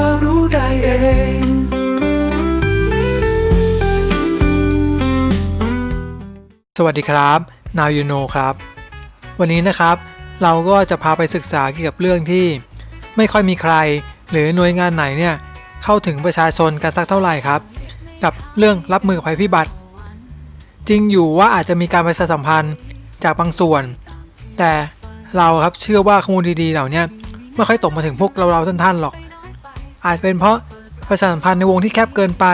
อรู้ได้เองสวัสดีครับ Now You Know ครับ วันนี้นะครับ เราก็จะพาไปศึกษาเกี่ยวกับเรื่องที่ ไม่ค่อยมีใคร หรือหน่วยงานไหนเนี่ยเข้าถึงประชาชนกันสักเท่าไหร่ครับ กับเรื่องรับมือภัยพิบัติ จริงอยู่ว่าอาจจะมีการประชาสัมพันธ์จากบางส่วน แต่เราครับเชื่อว่าข้อมูลดีๆเหล่านี้ไม่ค่อยตกมาถึงพวกเราเราๆท่านๆหรอก อาจเป็นเพราะประชาสัมพันธ์ในวงที่แคบเกินไป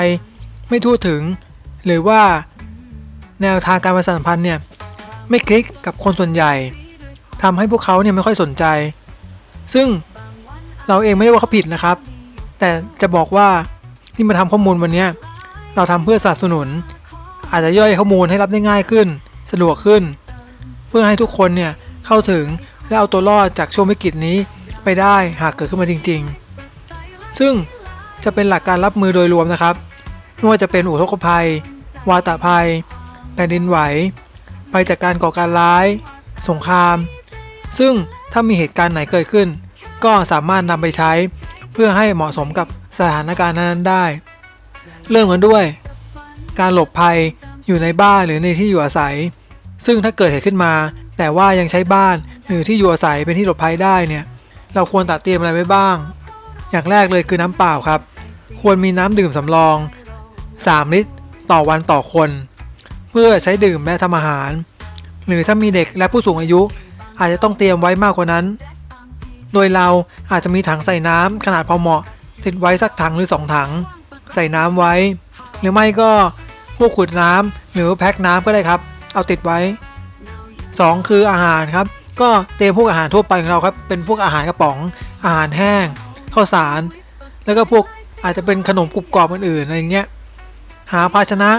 ไม่ทั่วถึง หรือว่าแนวทางการประชาสัมพันธ์เนี่ยไม่คลิกกับคนส่วนใหญ่ทำให้พวกเขาเนี่ยไม่ค่อยสนใจ ซึ่งเราเองไม่ได้ว่าเขาผิดนะครับ แต่จะบอกว่าที่มาทำข้อมูลวันนี้เราทำเพื่อสนับสนุน อาจจะย่อยข้อมูลให้รับได้ง่ายขึ้น สะดวกขึ้น เพื่อให้ทุกคนเนี่ยเข้าถึงและเอาตัวรอดจากช่วงวิกฤตนี้ไปได้หากเกิดขึ้นมาจริง ๆ ซึ่งจะเป็นหลักการรับมือโดยรวมนะครับไม่ว่าจะเป็นอุทกภัย วาตภัย แผ่นดินไหว ไปจากการก่อการร้าย สงคราม ซึ่งถ้ามีเหตุการณ์ไหนเกิดขึ้น ก็สามารถนำไปใช้เพื่อให้เหมาะสมกับสถานการณ์นั้นๆได้ เริ่มกันด้วย การหลบภัยอยู่ในบ้านหรือในที่อยู่อาศัย ซึ่งถ้าเกิดเหตุขึ้นมา แต่ว่ายังใช้บ้านหรือที่อยู่อาศัยเป็นที่หลบภัยได้เนี่ย เราควรตัดเตรียมอะไรไว้บ้าง อย่างแรกเลยคือน้ำเปล่าครับ ควรมีน้ำดื่มสำรอง 3 ลิตร ต่อวันต่อคน เพื่อใช้ดื่มและทำอาหาร หรือถ้ามีเด็กและผู้สูงอายุ อาจจะต้องเตรียมไว้มากกว่านั้น โดยเราอาจจะมีถังใส่น้ำขนาดพอเหมาะ ติดไว้สักถังหรือ 2 ถัง ใส่น้ำไว้ หรือไม่ก็พวกขุดน้ำหรือแพ็คน้ำก็ได้ครับ เอาติดไว้ 2 คืออาหารครับ ก็เตรียมพวกอาหารทั่วไปของเราครับ เป็นพวกอาหารกระป๋อง อาหารแห้ง ข้าวสาร แล้วก็พวกอาจจะเป็นขนมกรุบกรอบอื่นๆอะไรเงี้ยหาภาชนะ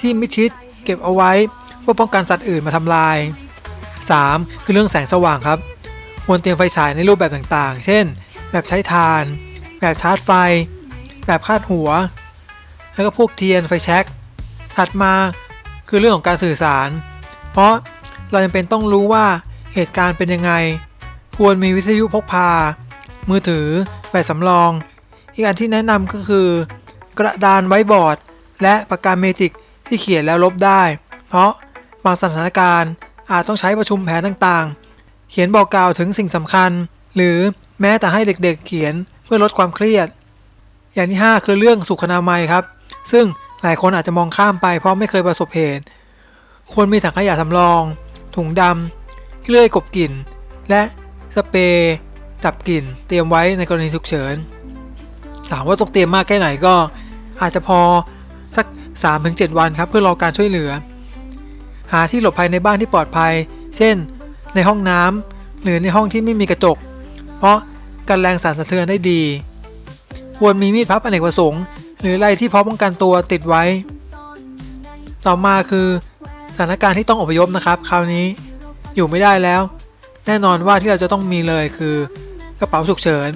ที่มิชิดเก็บเอาไว้เพื่อป้องกันสัตว์อื่นมาทำลาย 3. คือเรื่องแสงสว่างครับควรเตรียมไฟฉายในรูปแบบต่างๆ เช่น แบบใช้ถ่าน แบบชาร์จไฟ แบบคาดหัว แล้วก็พวกเทียนไฟแช็กถัดมาคือเรื่องของการสื่อสาร เพราะเราจำเป็นต้องรู้ว่าเหตุการณ์เป็นยังไง ควรมีวิทยุพกพา มือถือ แบบสำรอง อีกอันที่แนะนำก็คือ กระดานไว้บอร์ด และปากกาเมจิกที่เขียนแล้วลบได้ เพราะบางสถานการณ์อาจต้องใช้ประชุมแผนต่างๆ เขียนบอกกล่าวถึงสิ่งสำคัญ หรือแม้แต่ให้เด็กๆ เขียนเพื่อลดความเครียด อย่างที่ 5 คือเรื่องสุขนามัยครับ ซึ่งหลายคนอาจจะมองข้ามไปเพราะไม่เคยประสบเหตุ ควรมีถังขยะสำรอง ถุงดำเลื่อยกบกลิ่น และสเปรย์ จับกลิ่นเตรียมไว้ในกรณีฉุกเฉินถามว่าต้องเตรียมมากแค่ไหนก็ อาจจะพอสัก 3-7 วันครับเพื่อรอการช่วยเหลือ หาที่หลบภัยในบ้านที่ปลอดภัย เช่น ในห้องน้ำหรือในห้องที่ไม่มีกระจก เพราะกันแรงสั่นสะเทือนได้ดี ควรมีมีดพับอเนกประสงค์ หรืออะไรที่พร้อมป้องกันตัวติดไว้ ต่อมาคือสถานการณ์ที่ต้องอพยพนะครับ คราวนี้อยู่ไม่ได้แล้ว แน่นอนว่าที่เราจะต้องมีเลยคือ กระเป๋าฉุกเฉิน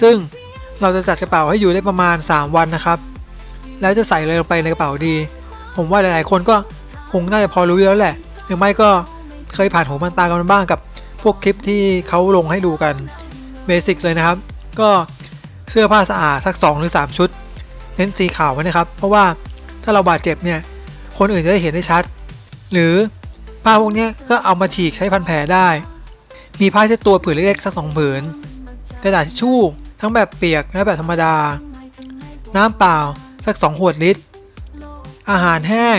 ซึ่งเราจะจัดกระเป๋าให้อยู่ได้ประมาณ 3 วันนะครับ แล้วจะใส่เลยลงไปในกระเป๋าดี ผมว่าหลายๆ คนก็คงน่าจะพอรู้อยู่แล้วแหละ หรือไม่ก็เคยผ่านหูมันตากันบ้างกับพวกคลิปที่เขาลงให้ดูกันเบสิกเลยนะครับ ก็เสื้อผ้าสะอาดสัก 2 หรือ 3 ชุด เน้นสีขาวไว้นะครับ เพราะว่าถ้าเราบาดเจ็บเนี่ย คนอื่นจะได้เห็นได้ชัด หรือผ้าพวกนี้ก็เอามาฉีกใช้พันแผลได้ มีผ้าเช็ดตัวผืนเล็กๆสักสองผืน กระดาษทิชชู่ ทั้งแบบเปียกและแบบธรรมดา น้ำเปล่าสัก2ขวดลิตร อาหารแห้ง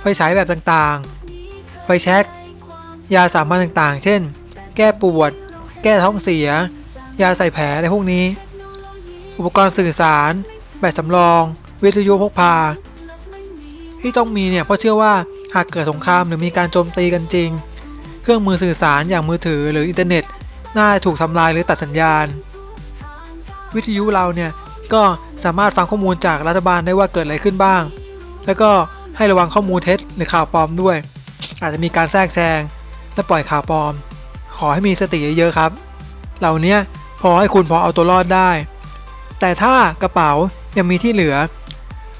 ไฟฉายแบบต่างๆ ไฟแช็กยาสามัญต่างๆ เช่น แก้ปวด แก้ท้องเสีย ยาใส่แผลอะไรพวกนี้ อุปกรณ์สื่อสาร แบบสำรอง วิทยุพกพา ที่ต้องมีเนี่ยเพราะเชื่อว่าหากเกิดสงครามหรือมีการโจมตีกันจริง เครื่องมือสื่อสารอย่างมือถือหรืออินเทอร์เน็ต น่าถูกทำลายหรือตัดสัญญาณ วิทยุเราเนี่ยก็สามารถฟังข้อมูลจากรัฐบาลได้ว่าเกิดอะไรขึ้นบ้าง แล้วก็ให้ระวังข้อมูลเท็จหรือข่าวปลอมด้วย อาจจะมีการแทรกแซงและปล่อยข่าวปลอม ขอให้มีสติเยอะๆครับ เหล่านี้พอให้คุณพอเอาตัวรอดได้ แต่ถ้ากระเป๋ายังมีที่เหลือ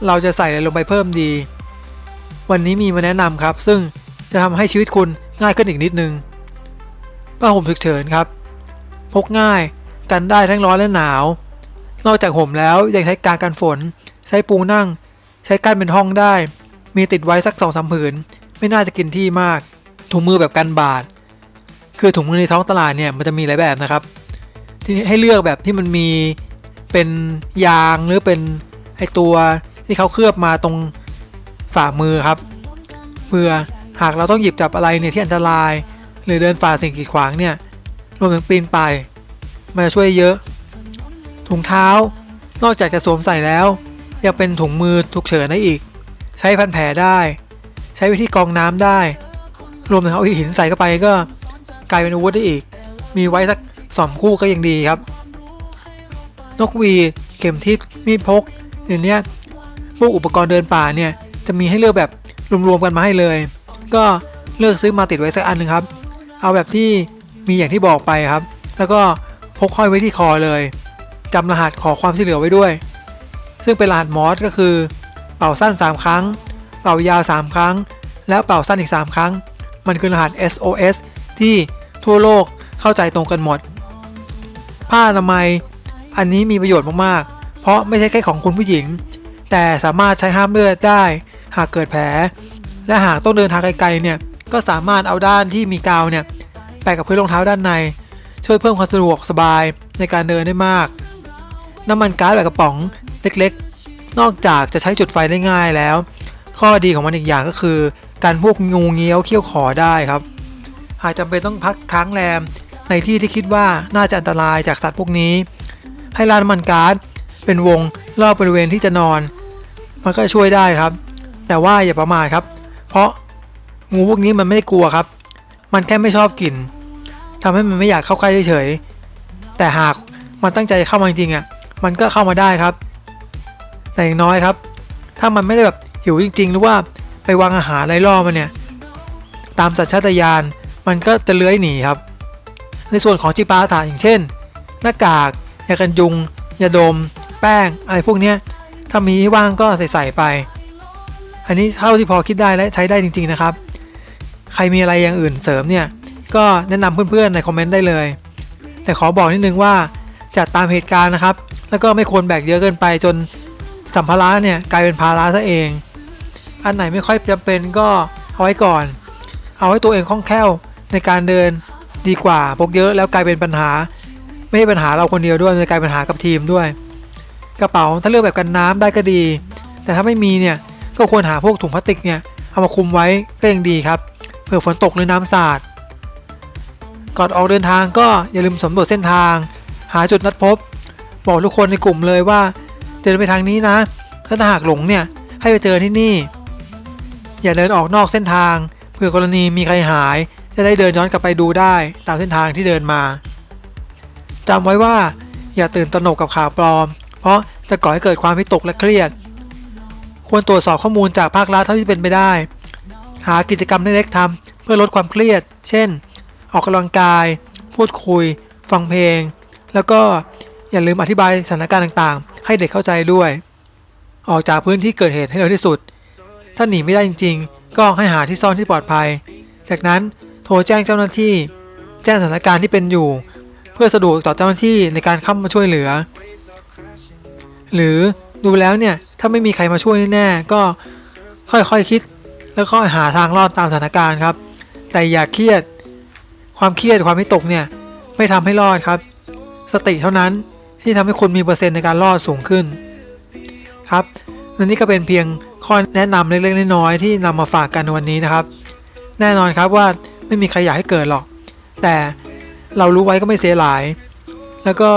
เราจะใส่อะไรลงไปเพิ่มดี วันนี้มีมาแนะนำครับ ซึ่งจะทำให้ชีวิตคุณง่ายขึ้นอีกนิดนึงผ้าห่มฉุกเฉินครับ พกง่าย กันได้ทั้งร้อนและหนาว นอกจากห่มแล้วยังใช้กางกันฝน ใช้ปูนั่ง ใช้กั้นเป็นห้องได้ มีติดไว้สักสองสามผืน ไม่น่าจะกินที่มาก ถุงมือแบบกันบาด คือถุงมือในท้องตลาดเนี่ยมันจะมีหลายแบบนะครับ ที่ให้เลือกแบบที่มันมีเป็นยางหรือเป็นไอตัวที่เขาเคลือบมาตรงฝ่ามือครับเพื่อหากเราต้องหยิบจับอะไรเนี่ยที่อันตราย หรือเดินฝ่าสิ่งกีดขวางเนี่ย รวมถึงปีนป่ายมันจะช่วยเยอะ ถุงเท้า นอกจากจะสวมใส่แล้ว ยังเป็นถุงมือฉุกเฉินได้อีก ใช้พันแผลได้ ใช้วิธีกองน้ำได้ รวมถึงเอาหินใส่เข้าไปก็กลายเป็นอาวุธได้อีก มีไว้สักสองคู่ก็ยังดีครับ นกวีเข็มทิศมีดพกเดี๋ยวนี้ยพวกอุปกรณ์เดินป่าเนี่ยจะมีให้เลือกแบบรวมๆกันมาให้เลย ก็เลือกซื้อมาติดไว้สักอันหนึ่งครับ เอาแบบที่ มีอย่างที่บอกไปครับ แล้วก็พกห้อยไว้ที่คอเลยจำรหัสขอความช่วยเหลือไว้ด้วย ซึ่งเป็นรหัสมอสก็คือ เป่าสั้น 3 ครั้ง เป่ายาว 3 ครั้ง แล้วเป่าสั้นอีก 3 ครั้ง มันคือรหัส SOS ที่ทั่วโลกเข้าใจตรงกันหมด ผ้าอนามัยอันนี้มีประโยชน์มากๆ เพราะไม่ใช่แค่ของคุณผู้หญิง แต่สามารถใช้ห้ามเลือดได้ หากเกิดแผล และหากต้องเดินทางไกลๆเนี่ยก็สามารถเอาด้านที่มีกาวเนี่ย ปะกับพื้นรองเท้าด้านใน ช่วยเพิ่มความสะดวกสบายในการเดินได้มาก น้ำมันก๊าซแบบกระป๋องเล็กๆ นอกจากจะใช้จุดไฟได้ง่ายแล้ว ข้อดีของมันอีกอย่างก็คือ การพวกงูเงี้ยวเขี้ยวขอได้ครับ หากจำเป็นต้องพักค้างแรมในที่ที่คิดว่าน่าจะอันตรายจากสัตว์พวกนี้ ให้ร้านน้ำมันก๊าซเป็นวงรอบบริเวณที่จะนอน มันก็ช่วยได้ครับ แต่ว่าอย่าประมาทครับ เพราะงูพวกนี้มันไม่ได้กลัวครับ มันแค่ไม่ชอบกลิ่น ทำให้มันไม่อยากเข้าใกล้เฉยๆแต่หากมันตั้งใจเข้ามาจริงๆอะมันก็เข้ามาได้ครับ แต่อย่างน้อยครับ ถ้ามันไม่ได้แบบหิวจริง ๆ หรือว่าไปวางอาหารอะไรล่อมันเนี่ย ตามสัญชาตญาณมันก็จะเลื้อยหนีครับ ในส่วนของจิปาถะอย่างเช่น หน้ากากยากันยุงยาดม แป้งอะไรพวกเนี้ยถ้ามีว่างก็ใส่ใส่ไป อันนี้เท่าที่พอคิดได้และใช้ได้จริง ๆนะครับ ใครมีอะไรอย่างอื่นเสริมเนี่ย ก็แนะนำเพื่อนๆในคอมเมนต์ได้เลย แต่ขอบอกนิดนึงว่าจัดตามเหตุการณ์นะครับ แล้วก็ไม่ควรแบกเยอะเกินไปจนสัมภาระเนี่ยกลายเป็นภาระซะเอง อันไหนไม่ค่อยจำเป็นก็เอาไว้ก่อน เอาให้ตัวเองคล่องแคล่วในการเดินดีกว่าพกเยอะแล้วกลายเป็นปัญหา ไม่ใช่ปัญหาเราคนเดียวด้วยมันกลายเป็นปัญหากับทีมด้วย กระเป๋าถ้าเลือกแบบกันน้ำได้ก็ดี แต่ถ้าไม่มีเนี่ยก็ควรหาพวกถุงพลาสติกเนี่ยเอามาคุมไว้ก็ยังดีครับเผื่อฝนตกหรือน้ำสาด ก่อนออกเดินทางก็อย่าลืมสำรวจเส้นทาง หาจุดนัดพบ บอกทุกคนในกลุ่มเลยว่าเดินไปทางนี้นะ ถ้าหากหลงเนี่ยให้ไปเจอที่นี่ อย่าเดินออกนอกเส้นทางเผื่อกรณีมีใครหาย จะได้เดินย้อนกลับไปดูได้ตามเส้นทางที่เดินมาจำไว้ว่าอย่าตื่นตระหนกกับข่าวปลอม เพราะจะก่อให้เกิดความวิตกและเครียด ควรตรวจสอบข้อมูลจากภาครัฐเท่าที่เป็นไปได้ หากิจกรรมเล็กๆทำเพื่อลดความเครียด เช่น ออกกำลังกาย พูดคุย ฟังเพลง แล้วก็อย่าลืมอธิบายสถานการณ์ต่างๆ ให้เด็กเข้าใจด้วย ออกจากพื้นที่เกิดเหตุให้เร็วที่สุด ถ้าหนีไม่ได้จริง ๆ ก็ให้หาที่ซ่อนที่ปลอดภัย จากนั้นโทรแจ้งเจ้าหน้าที่ แจ้งสถานการณ์ที่เป็นอยู่ เพื่อสะดวกต่อเจ้าหน้าที่ในการเข้ามาช่วยเหลือ หรือดูแล้วเนี่ยถ้าไม่มีใครมาช่วยแน่ๆก็ค่อยๆคคิด แล้วก็หาทางรอดตามสถานการณ์ครับ แต่อย่าเครียด ความเครียดความไม่ตกเนี่ยไม่ทำให้รอดครับ สติเท่านั้นที่ทำให้คุณมีเปอร์เซ็นต์ในการรอดสูงขึ้นครับและนี่ก็เป็นเพียงข้อแนะนำเล็กๆน้อยๆที่นำมาฝากกันในวันนี้นะครับ แน่นอนครับว่าไม่มีใครอยากให้เกิดหรอก แต่เรารู้ไว้ก็ไม่เสียหลาย แล้วก็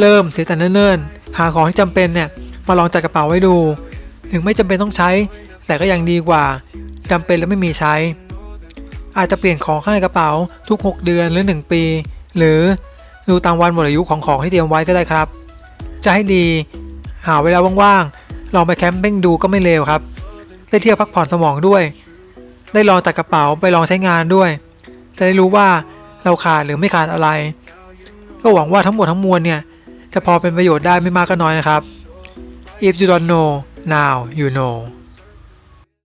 เริ่มเสียแต่เนิ่นๆหาของที่จำเป็นเนี่ยมาลองจัดกระเป๋าไว้ดู ถึงไม่จำเป็นต้องใช้ แต่ก็ยังดีกว่าจำเป็นแล้วไม่มีใช้ อาจจะเปลี่ยนของข้างในกระเป๋าทุก 6 เดือนหรือ 1 ปี หรือดูตามวันหมดอายุของของที่เตรียมไว้ก็ได้ครับ จะให้ดีหาเวลาว่างๆลองไปแคมปิ้งดูก็ไม่เลวครับ ได้เที่ยวพักผ่อนสมองด้วย ได้ลองจัดกระเป๋าไปลองใช้งานด้วย จะได้รู้ว่าเราขาดหรือไม่ขาดอะไร ก็หวังว่าทั้งหมดทั้งมวลเนี่ยจะพอเป็นประโยชน์ได้ไม่มากก็น้อยนะครับ if you don't know now you know